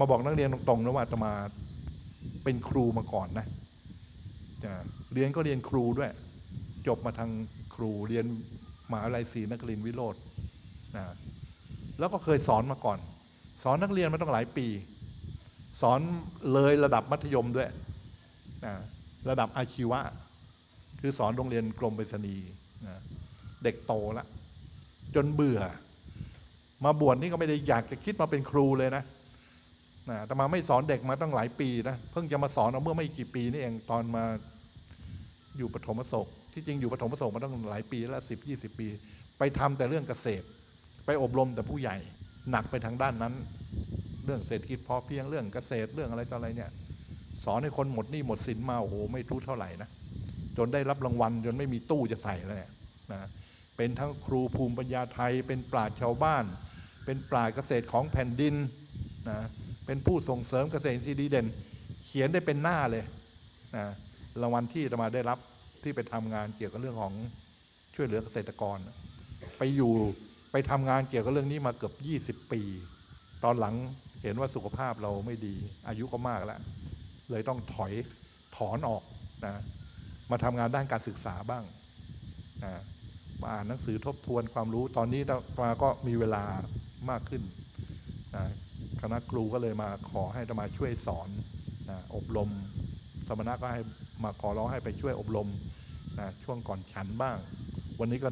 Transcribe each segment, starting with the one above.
มาบอกนักเรียนตรงๆนะว่าอาตมาเป็นครูมาก่อนนะจะเรียนก็เรียนครูด้วย จบมาทางครูเรียนมหาวิทยาลัยศรีนครินทรวิโรจน์นะแล้วก็เคยสอนมาก่อน สอนนักเรียนมาต้องหลายปี สอนเลยระดับมัธยมด้วยนะระดับอาชีวะ คือสอนโรงเรียนกรมไปรษณีย์นะเด็กโตล้วจนเบื่อ มาบวชนี่ก็ไม่ได้อยากจะคิดมาเป็นครูเลยนะนะแต่มาไม่สอนเด็กมาตั้งหลายปีนะ เพิ่งจะมาสอนเอาเมื่อไม่กี่ปีนี่เองตอนมาอยู่ปฐมโศกที่จริงอยู่ปฐมโศกมาตั้งหลายปีแล้วสิบยี่สิบปี ไปทำแต่เรื่องเกษตร ไปอบรมแต่ผู้ใหญ่หนักไปทางด้านนั้น เรื่องเศรษฐกิจพอเพียงเรื่องเกษตรเรื่องอะไรต่ออะไรเนี่ยสอนให้คนหมดหนี้หมดสินมาโอ้โหไม่รู้เท่าไหร่นะจนได้รับรางวัลจนไม่มีตู้จะใส่แล้วเนี่ยนะเป็นทั้งครูภูมิปัญญาไทยเป็นปราชญ์ชาวบ้าน เป็นปราชญ์เกษตรของแผ่นดินนะเป็นผู้ส่งเสริมเกษตรอินทรีย์ดีเด่น เขียนได้เป็นหน้าเลยนะรางวัลที่ตมาได้รับที่ไปทำงานเกี่ยวกับเรื่องของช่วยเหลือเกษตรกร ไปอยู่ไปทำงานเกี่ยวกับเรื่องนี้มาเกือบ 20 ปี ตอนหลังเห็นว่าสุขภาพเราไม่ดี อายุก็มากแล้ว เลยต้องถอยถอนออกนะมาทำงานด้านการศึกษาบ้างนะมาอ่านหนังสือทบทวนความรู้ตอนนี้มาก็มีเวลา มากขึ้นนะคณะครูก็เลยมาขอให้อาตมาช่วยสอนนะอบรม สมณะก็ให้มาขอร้องให้ไปช่วยอบรมนะช่วงก่อนฉันบ้าง วันนี้ก็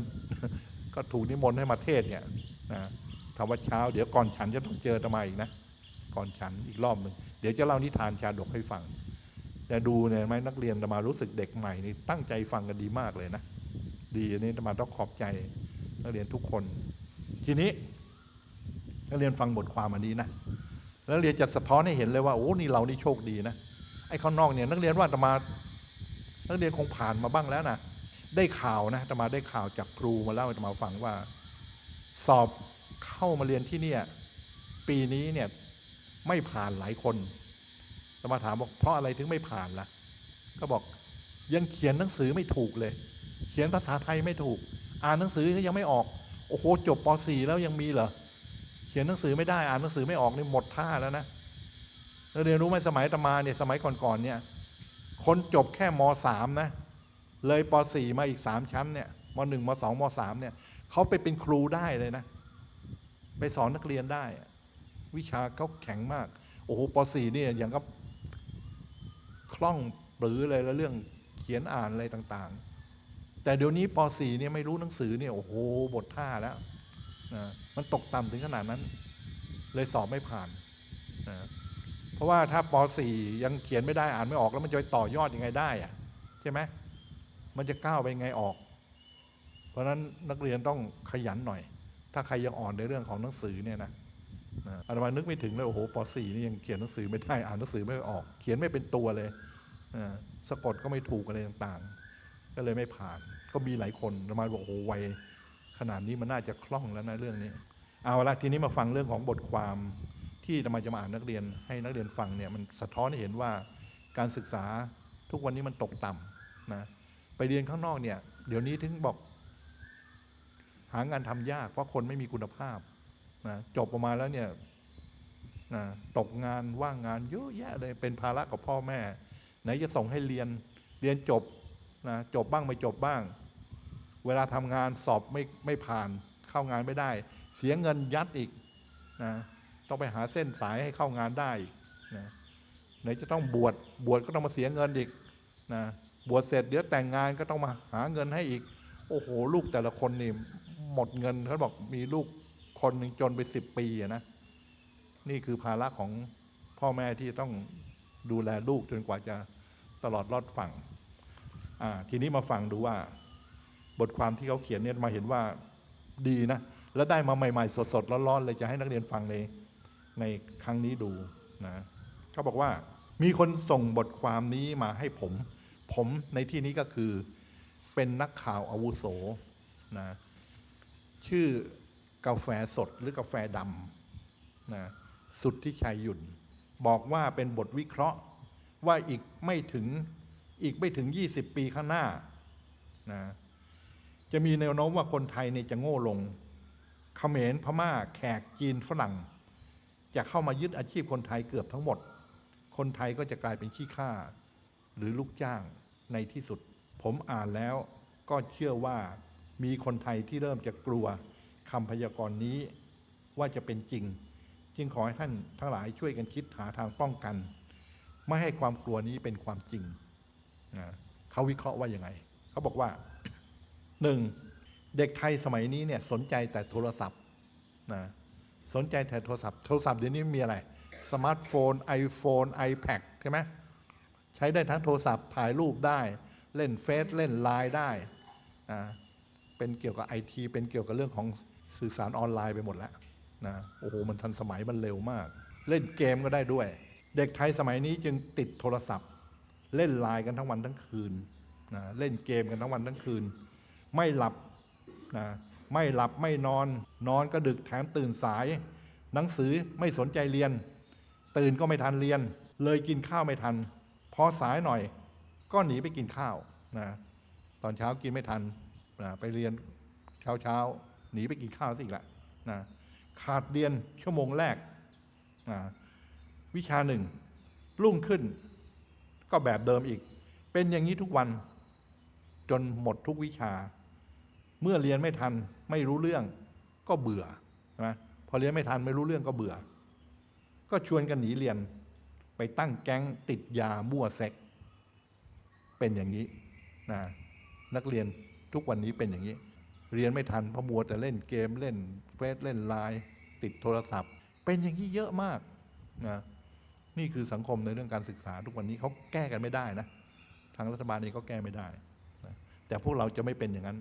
ก็ถูกนิมนต์ให้มาเทศเนี่ยนะทำวัดเช้าเดี๋ยวก่อนฉันจะต้องเจออาตมาอีกนะก่อนฉันอีกรอบหนึ่งเดี๋ยวจะเล่านิทานชาดกให้ฟังแต่ดูเนี่ยไหมนักเรียนจะมารู้สึกเด็กใหม่นี่ตั้งใจฟังกันดีมากเลยนะ ดีอันนี้จะมาต้องขอบใจนักเรียนทุกคน ทีนี้ นักเรียนฟังบทความอันนี้นะแล้วเรียนจะสะท้อนให้เห็นเลยว่าโอ้นี่เรานี่โชคดีนะไอ้ข้างนอกเนี่ยนักเรียนว่าจะมา นักเรียนคงผ่านมาบ้างแล้วนะได้ข่าวนะจะมาได้ข่าวจากครูมาเล่าให้จะมาฟังว่า สอบเข้ามาเรียนที่เนี่ยปีนี้เนี่ยไม่ผ่านหลายคนจะมาถามบอกเพราะอะไรถึงไม่ผ่านล่ะ ก็บอกยังเขียนหนังสือไม่ถูกเลย เขียนภาษาไทยไม่ถูก อ่านหนังสือก็ยังไม่ออก โอ้โหจบป .4 แล้วยังมีเหรอ เขียนหนังสือไม่ได้อ่านหนังสือไม่ออกนี่หมดท่าแล้วนะแล้วเรียนรู้ไหมสมัยตมาเนี่ยสมัยก่อนๆเนี่ยคนจบแค่ม .3 นะ เลยป .4 มาอีก3ชั้นเนี่ยม .1 ม .2 ม .3 เนี่ยเขาไปเป็นครูได้เลยนะ ไปสอนนักเรียนได้ วิชาเขาแข็งมาก โอ้โหป .4 เนี่ยอย่างกับคล่องปรือเลยแล้วเรื่องเขียนอ่านอะไรต่าง ๆ แต่เดี๋ยวนี้ป .4 เนี่ยไม่รู้หนังสือเนี่ยโอ้โหบทท่าแล้ว มันตกต่ำถึงขนาดนั้น เลยสอบไม่ผ่านนะเพราะว่าถ้าป .4 ยังเขียนไม่ได้อ่านไม่ออกแล้วมันจะไปต่อยอดยังไงได้อะใช่ไหมมันจะก้าวไปยังไงออก เพราะนั้นนักเรียนต้องขยันหน่อย ถ้าใครยังอ่อนในเรื่องของหนังสือเนี่ยนะอาตมานึกไม่ถึงเลยโอ้โหป .4 นี่ยังเขียนหนังสือไม่ได้อ่านหนังสือไม่ออก เขียนไม่เป็นตัวเลยสะกดก็ไม่ถูกอะไรต่างๆ ก็เลยไม่ผ่าน ก็มีหลายคนอาตมาบอกโอ้โหวัย ขนาดนี้มันน่าจะคล่องแล้วนะเรื่องนี้ เอาละทีนี้มาฟังเรื่องของบทความที่อาตมาจะมาอ่านนักเรียนให้นักเรียนฟังเนี่ยมันสะท้อนให้เห็นว่าการศึกษาทุกวันนี้มันตกต่ำนะไปเรียนข้างนอกเนี่ยเดี๋ยวนี้ถึงบอก หางานทำยาก เพราะคนไม่มีคุณภาพนะจบออกมาแล้วเนี่ยนะตกงานว่างงานเยอะแยะเลยเป็นภาระกับพ่อแม่ ไหนจะส่งให้เรียนเรียนจบนะจบบ้างไม่จบบ้าง เวลาทำงานสอบไม่ไม่ผ่านเข้างานไม่ได้ เสียเงินยัดอีกนะต้องไปหาเส้นสายให้เข้างานได้อีกนะไหนจะต้องบวชบวชก็ต้องมาเสียเงินอีกนะบวชเสร็จเดี๋ยวแต่งงานก็ต้องมาหาเงินให้อีก โอ้โห ลูกแต่ละคนนี่หมดเงินเขาบอกมีลูกคนหนึ่งจนไปสิบปีนะนี่คือภาระของพ่อแม่ที่ต้องดูแลลูกจนกว่าจะตลอดรอดฝั่งทีนี้มาฟังดูว่า บทความที่เขาเขียนเนี่ยมาเห็นว่าดีนะ แล้วได้มาใหม่ ๆ สดๆร้อนๆเลยจะให้นักเรียนฟังในในครั้งนี้ดูนะเขาบอกว่ามีคนส่งบทความนี้มาให้ผม ผมในที่นี้ก็คือเป็นนักข่าวอาวุโสนะชื่อกาแฟสดหรือกาแฟดำนะสุดที่ชัยหยุ่น บอกว่าเป็นบทวิเคราะห์ว่าอีกไม่ถึงอีกไม่ถึง 20 ปีข้างหน้านะ จะมีแนวโน้มว่าคนไทยเนี่ยจะโง่ลงเขมรพม่าแขกจีนฝรั่ง จะเข้ามายึดอาชีพคนไทยเกือบทั้งหมด คนไทยก็จะกลายเป็นขี้ข้าหรือลูกจ้างในที่สุด ผมอ่านแล้วก็เชื่อว่ามีคนไทยที่เริ่มจะกลัวคำพยากรณ์นี้ว่าจะเป็นจริง จึงขอให้ท่านทั้งหลายช่วยกันคิดหาทางป้องกัน ไม่ให้ความกลัวนี้เป็นความจริงนะเขาวิเคราะห์ว่ายังไง เขาบอกว่า หนึ่งเด็กไทยสมัยนี้เนี่ยสนใจแต่โทรศัพท์นะสนใจแต่โทรศัพท์ โทรศัพท์เดี๋ยวนี้มีอะไร สมาร์ทโฟน iPhone iPad ใช่ไหมใช้ได้ทั้งโทรศัพท์ถ่ายรูปได้ เล่นเฟซเล่นไลน์ได้นะเป็นเกี่ยวกับไอทีเป็นเกี่ยวกับเรื่องของสื่อสารออนไลน์ไปหมดแล้วนะโอ้โหมันทันสมัยมันเร็วมาก เล่นเกมก็ได้ด้วย เด็กไทยสมัยนี้จึงติดโทรศัพท์ เล่นไลน์กันทั้งวันทั้งคืนนะเล่นเกมกันทั้งวันทั้งคืน ไม่หลับนะไม่หลับไม่นอน นอนก็ดึกแถมตื่นสาย หนังสือไม่สนใจเรียน ตื่นก็ไม่ทันเรียน เลยกินข้าวไม่ทัน พอสายหน่อย ก็หนีไปกินข้าวนะตอนเช้ากินไม่ทันนะไปเรียนเช้าเช้าหนีไปกินข้าวสิอีกละนะขาดเรียนชั่วโมงแรกนะวิชาหนึ่งรุ่งขึ้น ก็แบบเดิมอีก เป็นอย่างนี้ทุกวัน จนหมดทุกวิชา เมื่อเรียนไม่ทันไม่รู้เรื่องก็เบื่อนะพอเรียนไม่ทันไม่รู้เรื่องก็เบื่อ ก็ชวนกันหนีเรียนไปตั้งแก๊งติดยามั่วเซ็ก เป็นอย่างนี้นะนักเรียนทุกวันนี้เป็นอย่างนี้ เรียนไม่ทันเพราะมัวแต่เล่นเกมเล่นเฟซเล่นไลน์ติดโทรศัพท์ เป็นอย่างนี้เยอะมากนะนี่คือสังคมในเรื่องการศึกษาทุกวันนี้เขาแก้กันไม่ได้นะ ทางรัฐบาลเองก็แก้ไม่ได้นะแต่พวกเราจะไม่เป็นอย่างนั้น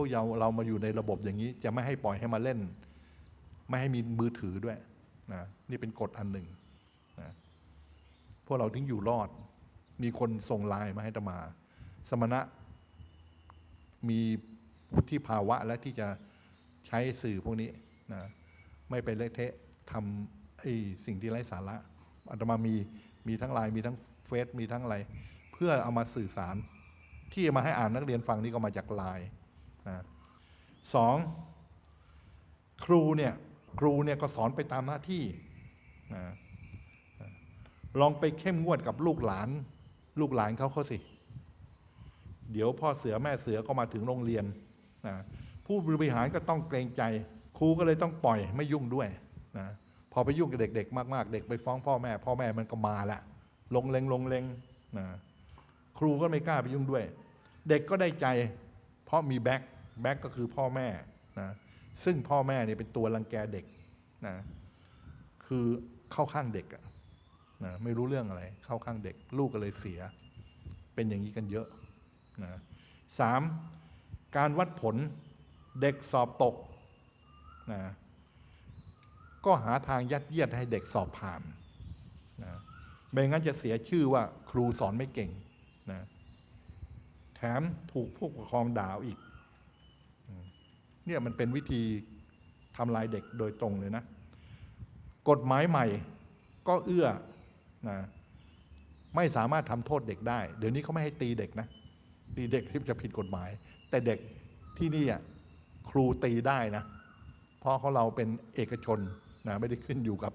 วกเราเรามาอยู่ในระบบอย่างนี้ จะไม่ให้ปล่อยให้มาเล่น ไม่ให้มีมือถือด้วยนะนี่เป็นกฎอันหนึ่งนะพวกเราถึงอยู่รอด มีคนส่งไลน์มาให้ตมา สมณะมีวุฒิภาวะและที่จะใช้สื่อพวกนี้นะไม่ไปเละเทะทำไอ้สิ่งที่ไร้สาระอาตมามีมีทั้งไลน์มีทั้งเฟซมีทั้งอะไร เพื่อเอามาสื่อสารที่มาให้อ่านนักเรียนฟังนี่ก็มาจากไลน์ นะสองครูเนี่ยครูเนี่ยก็สอนไปตามหน้าที่นะลองไปเข้มงวดกับลูกหลาน ลูกหลานเขาเขาสิ เดี๋ยวพ่อเสือแม่เสือก็มาถึงโรงเรียนนะผู้บริหารก็ต้องเกรงใจ ครูก็เลยต้องปล่อยไม่ยุ่งด้วยนะพอไปยุ่งกับเด็ก ๆ มาก ๆ เด็กไปฟ้องพ่อแม่ พ่อแม่มันก็มาละลงเลงลงเลงนะครูก็ไม่กล้าไปยุ่งด้วย เด็กก็ได้ใจ เพราะมีแบ็คแบ็คก็คือพ่อแม่นะซึ่งพ่อแม่เนี่ยเป็นตัวรังแกเด็กนะคือเข้าข้างเด็กอะนะไม่รู้เรื่องอะไร เข้าข้างเด็ก ลูกก็เลยเสีย เป็นอย่างนี้กันเยอะนะสามการวัดผลเด็กสอบตกนะก็หาทางยัดเยียดให้เด็กสอบผ่านนะไม่งั้นจะเสียชื่อว่าครูสอนไม่เก่ง แถมถูกผู้ปกครองด่าอีก เนี่ยมันเป็นวิธีทำลายเด็กโดยตรงเลยนะ กฎหมายใหม่ก็เอื้อนะไม่สามารถทำโทษเด็กได้ เดี๋ยวนี้เขาไม่ให้ตีเด็กนะ ตีเด็กที่จะผิดกฎหมาย แต่เด็กที่นี่อะครูตีได้นะเพราะเขาเราเป็นเอกชนนะไม่ได้ขึ้นอยู่กับ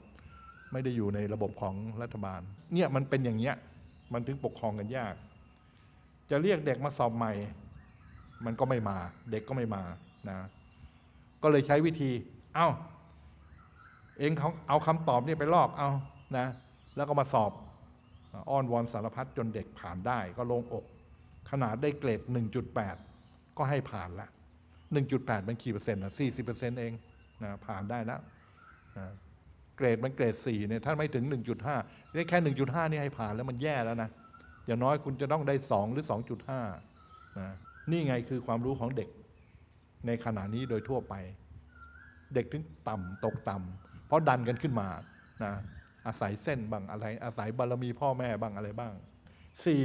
ไม่ได้อยู่ในระบบของรัฐบาล เนี่ยมันเป็นอย่างเงี้ยมันถึงปกครองกันยาก จะเรียกเด็กมาสอบใหม่ มันก็ไม่มา เด็กก็ไม่มานะก็เลยใช้วิธี เอ้า เองเขาเอาคำตอบนี่ไปลอกเอานะ แล้วก็มาสอบอ้อนวอนสารพัดจนเด็กผ่านได้ ก็ลงอก ขนาดได้เกรด 1.8 ก็ให้ผ่านละ 1.8เป็นกี่เปอร์เซ็นต์นะ40%เองนะผ่านได้แล้วนะเกรดมันเกรด 4 เนี่ย ถ้าไม่ถึง 1.5 ได้แค่ 1.5 นี่ให้ผ่านแล้วมันแย่แล้วนะ อย่างน้อยคุณจะต้องได้ 2 หรือ 2.5นะนี่ไงคือความรู้ของเด็ก ในขณะนี้โดยทั่วไป เด็กถึงต่ำตกต่ำเพราะดันกันขึ้นมานะอาศัยเส้นบ้างอะไร อาศัยบารมีพ่อแม่บ้างอะไรบ้างสี่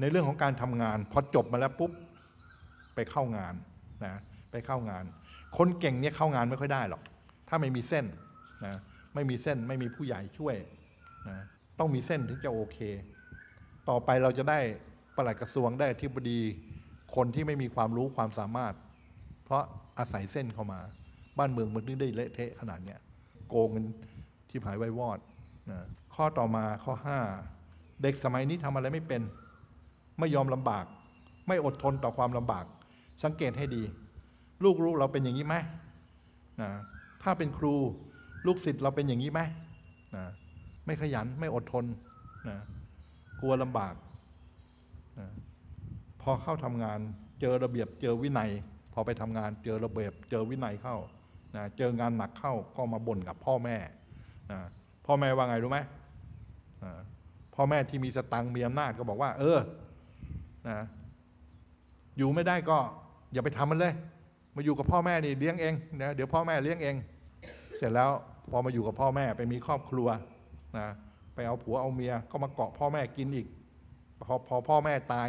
ในเรื่องของการทำงาน พอจบมาแล้วปุ๊บไปเข้างานนะไปเข้างาน คนเก่งเนี่ยเข้างานไม่ค่อยได้หรอก ถ้าไม่มีเส้นนะไม่มีเส้นไม่มีผู้ใหญ่ช่วยนะ ต้องมีเส้นถึงจะโอเค ต่อไปเราจะได้ปลัดกระทรวงได้อธิบดีคนที่ไม่มีความรู้ความสามารถ เพราะอาศัยเส้นเข้ามา บ้านเมืองมันถึงได้เละเทะขนาดเนี้ยโกงกันที่หายไว้วอดนะข้อต่อมาข้อ 5 เด็กสมัยนี้ทำอะไรไม่เป็น ไม่ยอมลำบาก ไม่อดทนต่อความลำบาก สังเกตให้ดี ลูกๆเราเป็นอย่างนี้ไหมนะถ้าเป็นครูลูกศิษย์เราเป็นอย่างนี้ไหมนะ ไม่ขยันไม่อดทนนะกลัวลำบากนะพอเข้าทำงานเจอระเบียบเจอวินัย พอไปทำงานเจอระเบียบเจอวินัยเข้านะเจองานหนักเข้าก็มาบ่นกับพ่อแม่นะพ่อแม่ว่าไงรู้ไหมอ่าพ่อแม่ที่มีสตังค์มีอำนาจก็บอกว่า เออนะอยู่ไม่ได้ก็อย่าไปทำมันเลย มาอยู่กับพ่อแม่นี่เลี้ยงเองนะเดี๋ยวพ่อแม่เลี้ยงเอง เสร็จแล้วพอมาอยู่กับพ่อแม่ไปมีครอบครัว นะไปเอาผัวเอาเมียก็มาเกาะพ่อแม่กินอีก พอพอพ่อแม่ตาย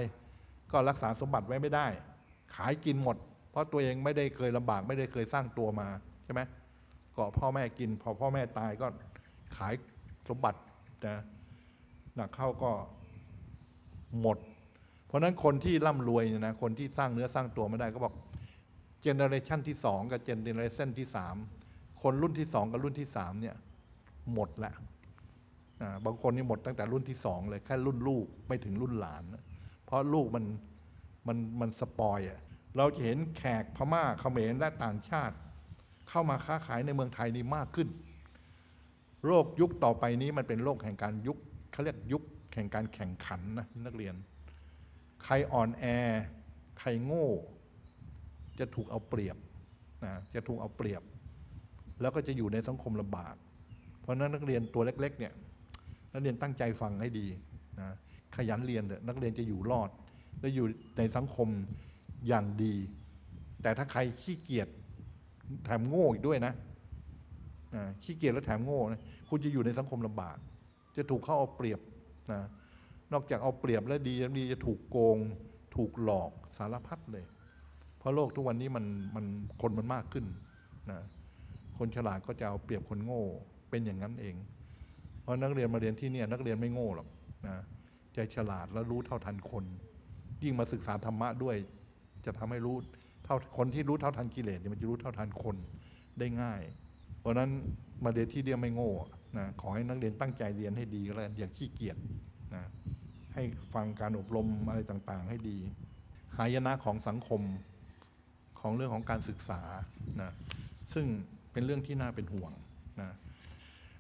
ก็รักษาสมบัติไว้ไม่ได้ ขายกินหมด เพราะตัวเองไม่ได้เคยลำบากไม่ได้เคยสร้างตัวมาใช่ไหมเกาะพ่อแม่กิน พอพ่อแม่ตายก็ขายสมบัตินะหนักเข้าก็หมด เพราะนั้นคนที่ร่ำรวยเนี่ยนะคนที่สร้างเนื้อสร้างตัวไม่ได้ก็บอกเจเนอเรชันที่สองกับเจเนอเรชันที่สามคนรุ่นที่สองกับรุ่นที่สามเนี่ยหมดละ บางคนนี่หมดตั้งแต่รุ่นที่สองเลยแค่รุ่นลูกไม่ถึงรุ่นหลาน เพราะลูกมันมันมันสปอยอะเราจะเห็นแขกพม่าเขมรและต่างชาติ เข้ามาค้าขายในเมืองไทยนี่มากขึ้น โรคยุคต่อไปนี้มันเป็นโรคแห่งการยุคเขาเรียกยุคแห่งการแข่งขันนะนักเรียน ใครอ่อนแอ ใครโง่ จะถูกเอาเปรียบนะจะถูกเอาเปรียบ แล้วก็จะอยู่ในสังคมลำบาก เพราะฉะนั้นนักเรียนตัวเล็ก ๆ เนี่ย นักเรียนตั้งใจฟังให้ดีนะขยันเรียนเถอะนักเรียนจะอยู่รอด และอยู่ในสังคมอย่างดี แต่ถ้าใครขี้เกียจแถมโง่อีกด้วยนะอ่าขี้เกียจแล้วแถมโง่นะคุณจะอยู่ในสังคมลำบาก จะถูกเข้าเอาเปรียบนะนอกจากเอาเปรียบแล้วดีแล้วดีจะถูกโกง ถูกหลอกสารพัดเลย เพราะโลกทุกวันนี้มันมันคนมันมากขึ้นนะคนฉลาดก็จะเอาเปรียบคนโง่เป็นอย่างนั้นเอง ราะนักเรียนมาเรียนที่เนี่ยนักเรียนไม่โง่หรอกนะใจฉลาดแล้วรู้เท่าทันคน ยิ่งมาศึกษาธรรมะด้วย จะทำให้รู้เท่าคนที่รู้เท่าทันกิเลสเนี่ยมันจะรู้เท่าทันคนได้ง่าย เพราะนั้นมาเรียนที่เดียวไม่โง่นะขอให้นักเรียนตั้งใจเรียนให้ดีก็แล้วอย่าขี้เกียจนะให้ฟังการอบรมอะไรต่างๆ ให้ดี หายนะของสังคมของเรื่องของการศึกษานะซึ่งเป็นเรื่องที่น่าเป็นห่วงนะ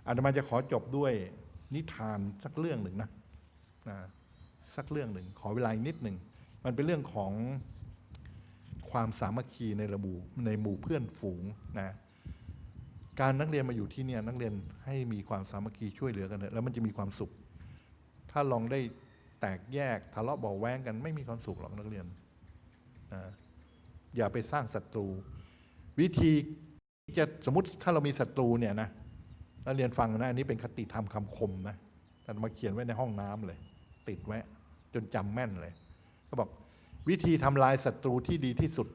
อาตมาจะขอจบด้วยนิทานสักเรื่องหนึ่งนะนะสักเรื่องหนึ่งขอเวลาอีกนิดหนึ่ง มันเป็นเรื่องของความสามัคคีในระบุในหมู่เพื่อนฝูงนะการนักเรียนมาอยู่ที่เนี่ยนักเรียนให้มีความสามัคคีช่วยเหลือกันเถอะแล้วมันจะมีความสุข ถ้าลองได้แตกแยกทะเลาะเบาแว้งกันไม่มีความสุขหรอกนักเรียนนะอย่าไปสร้างศัตรู วิธีจะสมมติถ้าเรามีศัตรูเนี่ยนะ นักเรียนฟังนะอันนี้เป็นคติธรรมคำคมนะแต่มาเขียนไว้ในห้องน้ำเลย ติดไว้จนจำแม่นเลย ก็บอกวิธีทำลายศัตรูที่ดีที่สุด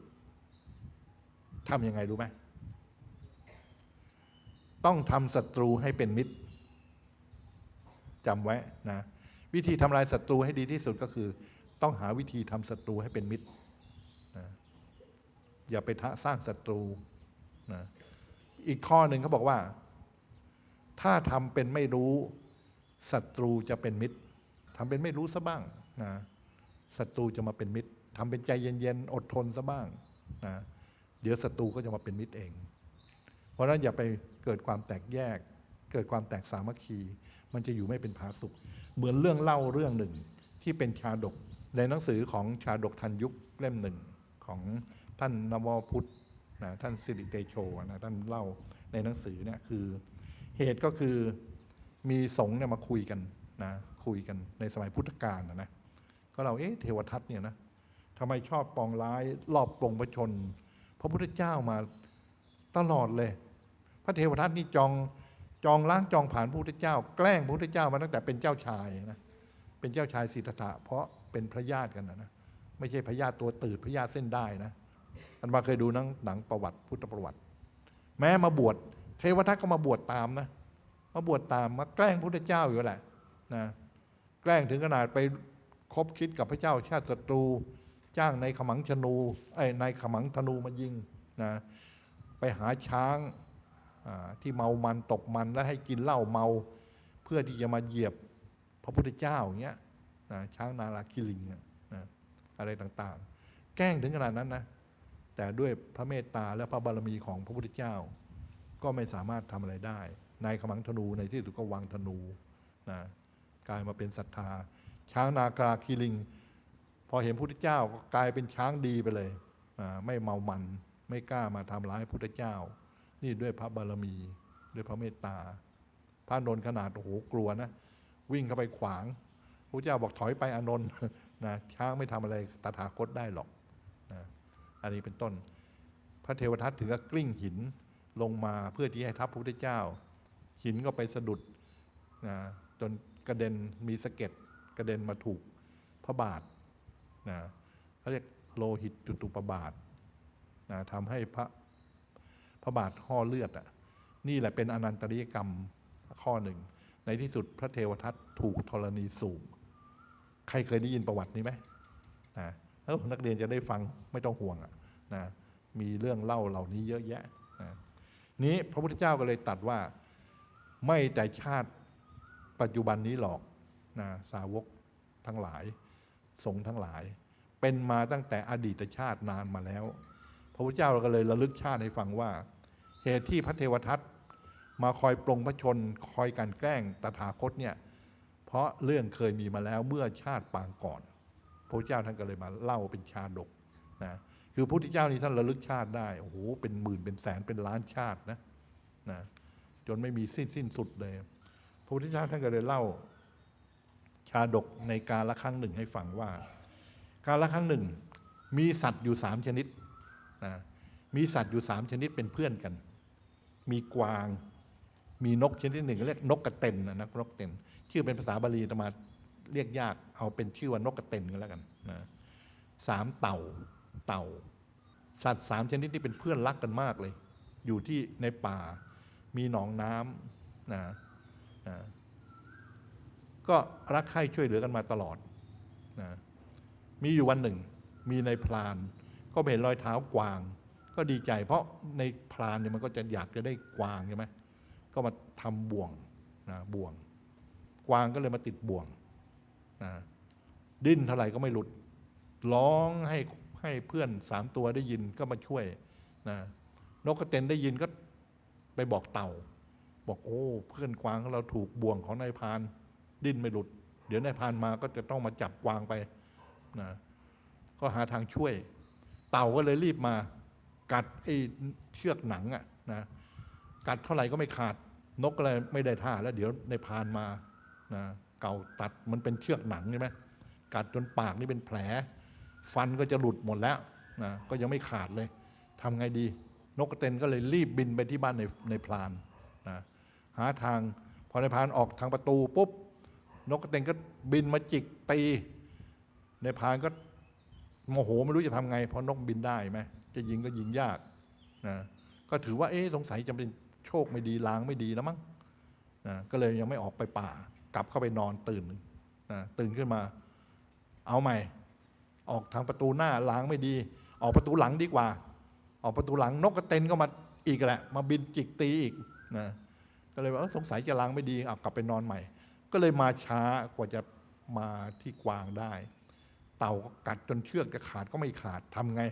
ทำยังไงรู้ไหมต้องทำศัตรูให้เป็นมิตรจำไว้นะวิธีทำลายศัตรูให้ดีที่สุดก็คือ ต้องหาวิธีทำศัตรูให้เป็นมิตรนะอย่าไปทะสร้างศัตรูนะอีกข้อหนึ่งเขาบอกว่า ถ้าทำเป็นไม่รู้ศัตรูจะเป็นมิตรทำเป็นไม่รู้ซะบ้างนะศัตรูจะมาเป็นมิตรทำเป็นใจเย็นๆอดทนซะบ้างนะเดี๋ยวศัตรูก็จะมาเป็นมิตรเอง เพราะนั้นอย่าไปเกิดความแตกแยก เกิดความแตกสามัคคี มันจะอยู่ไม่เป็นผาสุขเหมือนเรื่องเล่าเรื่องหนึ่งที่เป็นชาดก ในหนังสือของชาดกทันยุคเล่มหนึ่งของท่านนวพุทธนะท่านสิริเตโชนะท่านเล่าในหนังสือเนี่ยคือ เหตุก็คือมีสงฆ์เนี่ยมาคุยกันนะคุยกันในสมัยพุทธกาลนะนะก็เราเอ๊ะเทวทัตเนี่ยนะทำไมชอบปองร้ายรอบปลงประชนพระพุทธเจ้ามาตลอดเลย พระเทวทัตนี่จองจองล้างจองผ่านพระพุทธเจ้า แกล้งพระพุทธเจ้ามาตั้งแต่เป็นเจ้าชายนะเป็นเจ้าชายสิทธัตถะเพราะเป็นพระญาติกันนะนะไม่ใช่พระญาติตัวตืดพระญาติเส้นได้นะอันมาเคยดูหนังหนังประวัติพุทธประวัติ แม้มาบวช ทวทัตก็มาบวชตามนะ มาบวชตามมาแกล้งพระพุทธเจ้าอยู่แหละนะแกล้งถึงขนาดไปคบคิดกับพระเจ้าชาติศัตรู จ้างในขมังชนูไอ้ในขมังธนูมายิงนะไปหาช้างที่เมามันตกมันแล้วให้กินเหล้าเมา เพื่อที่จะมาเหยียบพระพุทธเจ้าอย่างเงี้ยนะช้างนาราคิลิงนะอะไรต่างๆ แกล้งถึงขนาดนั้นนะแต่ด้วยพระเมตตาและพระบารมีของพระพุทธเจ้า ก็ไม่สามารถทำอะไรได้ นายขมังธนูในที่สุดก็วางธนูนะกลายมาเป็นศรัทธา ช้างนาคราคีลิง พอเห็นพระพุทธเจ้าก็กลายเป็นช้างดีไปเลยไม่เมามันไม่กล้ามาทำร้ายพระพุทธเจ้า นี่ด้วยพระบารมี ด้วยพระเมตตา พระนนท์ขนาดโอ้โหกลัวนะ วิ่งเข้าไปขวางพระเจ้าบอกถอยไปอานนท์นะช้างไม่ทำอะไรตถาคตได้หรอกนะอันนี้เป็นต้น พระเทวทัตถึงกับกลิ้งหิน ลงมาเพื่อที่ให้ทับพระพุทธเจ้า หินก็ไปสะดุดนะจนกระเด็นมีสะเก็ดกระเด็นมาถูกพระบาทนะเขาเรียกโลหิตจุตุปบาทนะทำให้พระพระบาทห่อเลือดอะนี่แหละเป็นอนันตริยกรรมข้อหนึ่ง ในที่สุดพระเทวทัตถูกธรณีสูบใครเคยได้ยินประวัตินี้ไหมนะแล้วนักเรียนจะได้ฟังไม่ต้องห่วงอะนะมีเรื่องเล่าเหล่านี้เยอะแยะนะ นี้พระพุทธเจ้าก็เลยตัดว่าไม่แต่ชาติปัจจุบันนี้หรอกนะสาวกทั้งหลายสงฆ์ทั้งหลาย เป็นมาตั้งแต่อดีตชาตินานมาแล้ว พระพุทธเจ้าก็เลยระลึกชาติให้ฟังว่า เหตุที่พระเทวทัตมาคอยปรงพระชนคอยกลันแกล้งตถาคตเนี่ยเพราะเรื่องเคยมีมาแล้วเมื่อชาติปางก่อน พระพุทธเจ้าท่านก็เลยมาเล่าเป็นชาดกนะ คือพระพุทธเจ้านี่ท่านระลึกชาติได้โอ้โหเป็นหมื่นเป็นแสนเป็นล้านชาตินะนะจนไม่มีสิ้นสิ้นสุดเลยพระพุทธเจ้าท่านก็เลยเล่า ชาดกในการละครั้งหนึ่งให้ฟังว่า การละครั้งหนึ่ง มีสัตว์อยู่สามชนิดนะมีสัตว์อยู่สามชนิดเป็นเพื่อนกัน มีกวาง มีนกชนิดหนึ่งเรียกนกกระเต็นนะนกเต็นชื่อเป็นภาษาบาลีอาตมาเรียกยากเอาเป็นชื่อว่านกกระเต็นก็แล้วกันนะสามเต่า เต่า สัตว์สามชนิดที่เป็นเพื่อนรักกันมากเลย อยู่ที่ในป่ามีหนองน้ำนะนะก็รักใคร่ช่วยเหลือกันมาตลอดนะมีอยู่วันหนึ่ง มีในพราน ก็เห็นรอยเท้ากวาง ก็ดีใจ เพราะในพรานเนี่ยมันก็จะอยากจะได้กวางใช่ไหมก็มาทำบ่วงนะบ่วง กวางก็เลยมาติดบ่วงนะดิ้นเท่าไหร่ก็ไม่หลุด ร้องให้ ให้เพื่อนสามตัวได้ยินก็มาช่วยนะนกกระเต็นได้ยินก็ไปบอกเต่า บอกโอ้ เพื่อนกวางเราถูกบ่วงของนายพาน ดิ้นไม่หลุด เดี๋ยวนายพานมาก็จะต้องมาจับกวางไปนะก็หาทางช่วย เต่าก็เลยรีบมา กัดไอ้เชือกหนังอะนะกัดเท่าไหร่ก็ไม่ขาด นกก็เลยไม่ได้ท่าแล้วเดี๋ยวนายพานมานะเก่าตัดมันเป็นเชือกหนังใช่ไหมกัดจนปากนี่เป็นแผล ฟันก็จะหลุดหมดแล้วนะก็ยังไม่ขาดเลยทำไงดี นกกระเต็นก็เลยรีบบินไปที่บ้านในในพรานนะหาทางพอในพรานออกทางประตูปุ๊บนกกระเต็นก็บินมาจิกตีในพรานก็โมโหไม่รู้จะทำไง เพราะนกบินได้ไหมจะยิงก็ยิงยากนะก็ถือว่าเอ๊สงสัยจะเป็นโชคไม่ดีลางไม่ดีแล้วมั้งนะก็เลยยังไม่ออกไปป่ากลับเข้าไปนอนตื่นนะตื่นขึ้นมา เอาใหม่ ออกทางประตูหน้าล้างไม่ดี ออกประตูหลังดีกว่า ออกประตูหลังนกกระเต็นก็มาอีกแหละ มาบินจิกตีอีกนะก็เลยว่าสงสัยจะล้างไม่ดีเอากลับไปนอนใหม่ ก็เลยมาช้ากว่าจะมาที่กวางได้ เต่าก็กัดจนเชือกจะขาดก็ไม่ขาดทำไง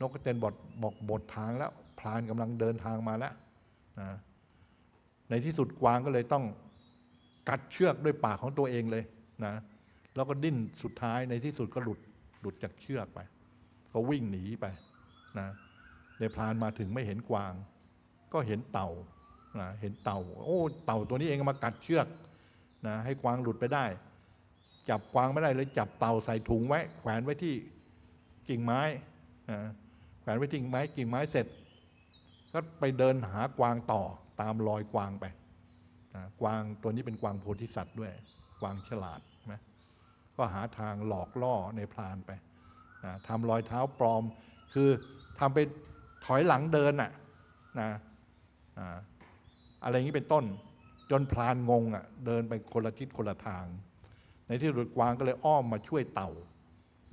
นกกระเต็นบอกบอกบททางแล้วพรานกำลังเดินทางมาแล้วนะในที่สุดกวางก็เลยต้องกัดเชือกด้วยปากของตัวเองเลยนะแล้วก็ดิ้นสุดท้ายในที่สุดก็หลุด หลุดจากเชือกไป ก็วิ่งหนีไปนะในพรานมาถึงไม่เห็นกวาง ก็เห็นเต่านะเห็นเต่า โอ้ เต่าตัวนี้เองมากัดเชือกนะให้กวางหลุดไปได้ จับกวางไม่ได้เลยจับเต่าใส่ถุงไว้ แขวนไว้ที่กิ่งไม้นะแขวนไว้ที่กิ่งไม้กิ่งไม้เสร็จ ก็ไปเดินหากวางต่อตามรอยกวางไปนะกวางตัวนี้เป็นกวางโพธิสัตว์ด้วย กวางฉลาด ก็หาทางหลอกล่อในพรานไปนะทำรอยเท้าปลอม คือทำไปถอยหลังเดินน่ะนะอ่าอะไรอย่างนี้เป็นต้น จนพรานงงอะเดินไปคนละทิศคนละทาง ในที่สุดกวางก็เลยอ้อมมาช่วยเต่า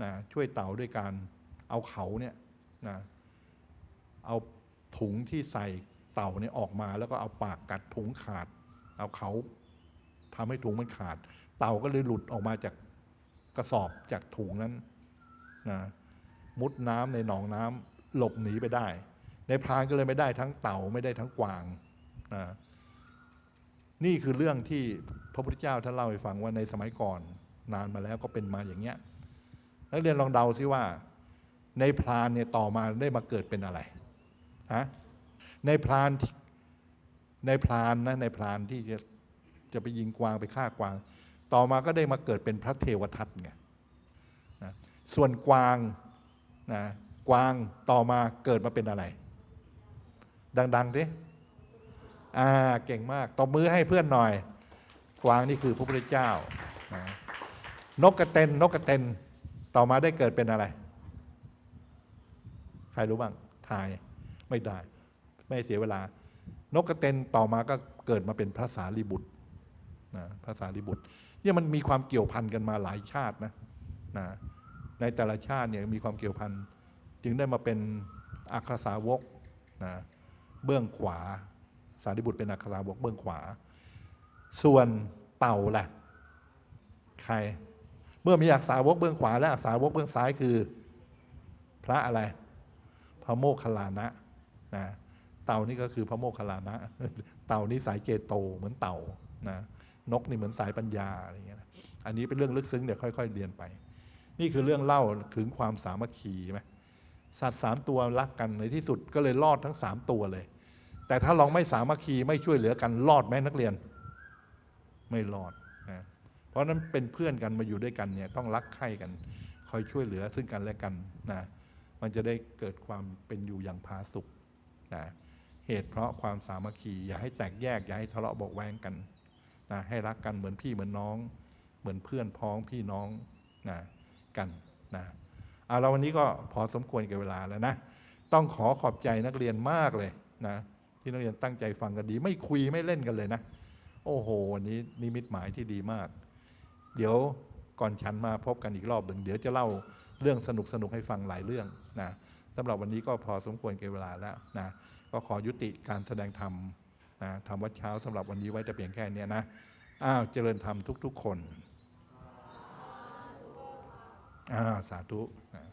นะช่วยเต่าด้วยการเอาเขาเนี่ยนะเอาถุงที่ใส่เต่าเนี่ยออกมาแล้วก็เอาปากกัดถุงขาด เอาเขาทำให้ถุงมันขาด เต่าก็เลยหลุดออกมาจาก กระสอบจากถุงนั้นนะมุดน้ำในหนองน้ำหลบหนีไปได้ ในพรานก็เลยไม่ได้ทั้งเต่าไม่ได้ทั้งกวางนะนี่คือเรื่องที่พระพุทธเจ้าท่านเล่าให้ฟังว่าในสมัยก่อนนานมาแล้วก็เป็นมาอย่างเงี้ยนักเรียนลองเดาซิว่า ในพรานเนี่ยต่อมาได้มาเกิดเป็นอะไรฮะในพรานในพรานนะในพรานที่จะจะไปยิงกวางไปฆ่ากวาง ต่อมาก็ได้มาเกิดเป็นพระเทวทัตไงนะส่วนกวางนะกวางต่อมาเกิดมาเป็นอะไร ดังๆสิอ่าเก่งมากตบมือให้เพื่อนหน่อย กวางนี่คือพระพุทธเจ้านะนกกระเตนนกกระเตนต่อมาได้เกิดเป็นอะไร ใครรู้บ้างทายไม่ได้ ไม่เสียเวลา นกกระเตนต่อมาก็เกิดมาเป็นพระสารีบุตรนะพระสารีบุตร เนี่ยมันมีความเกี่ยวพันกันมาหลายชาตินะนะในแต่ละชาติเนี่ยมีความเกี่ยวพันจึงได้มาเป็นอัครสาวกนะเบื้องขวา สารีบุตรเป็นอัครสาวกเบื้องขวา ส่วนเต่าล่ะใคร เมื่อมีอักษาวกเบื้องขวา และอักษาวกเบื้องซ้ายคือ พระอะไร พระโมคคัลลานะนะเต่านี่ก็คือพระโมคคัลลานะ เต่านี่สายเจโตเหมือนเต่านะ นกนี่เหมือนสายปัญญาอะไรเงี้ยนะอันนี้เป็นเรื่องลึกซึ้งเดี๋ยวค่อย ๆ เรียนไป นี่คือเรื่องเล่าถึงความสามัคคีไหมสัตว์สามตัวรักกันในที่สุดก็เลยรอดทั้งสามตัวเลย แต่ถ้าลองไม่สามัคคีไม่ช่วยเหลือกันรอดไหมนักเรียน ไม่รอดนะเพราะนั้นเป็นเพื่อนกันมาอยู่ด้วยกันเนี่ยต้องรักใคร่กัน คอยช่วยเหลือซึ่งกันและกันนะมันจะได้เกิดความเป็นอยู่อย่างผาสุกนะเหตุเพราะความสามัคคีอย่าให้แตกแยกอย่าให้ทะเลาะเบาะแวงกัน นะให้รักกันเหมือนพี่เหมือนน้อง เหมือนเพื่อนพ้องพี่น้องนะกันนะเอาเราวันนี้ก็พอสมควรกับเวลาแล้วนะ ต้องขอขอบใจนักเรียนมากเลยนะที่นักเรียนตั้งใจฟังกันดี ไม่คุยไม่เล่นกันเลยนะ โอ้โหวันนี้นิมิตหมายที่ดีมาก เดี๋ยวก่อนฉันมาพบกันอีกรอบหนึ่งเดี๋ยวจะเล่าเรื่องสนุกสนุกให้ฟังหลายเรื่องนะสำหรับวันนี้ก็พอสมควรเก็บเวลาแล้วนะก็ขอยุติการแสดงธรรม นะทำวัดเช้าสำหรับวันนี้ไว้แต่เพียงแค่เนี้ยนะ อ้าวเจริญธรรมทุก ๆ คน อ่า สาธุนะ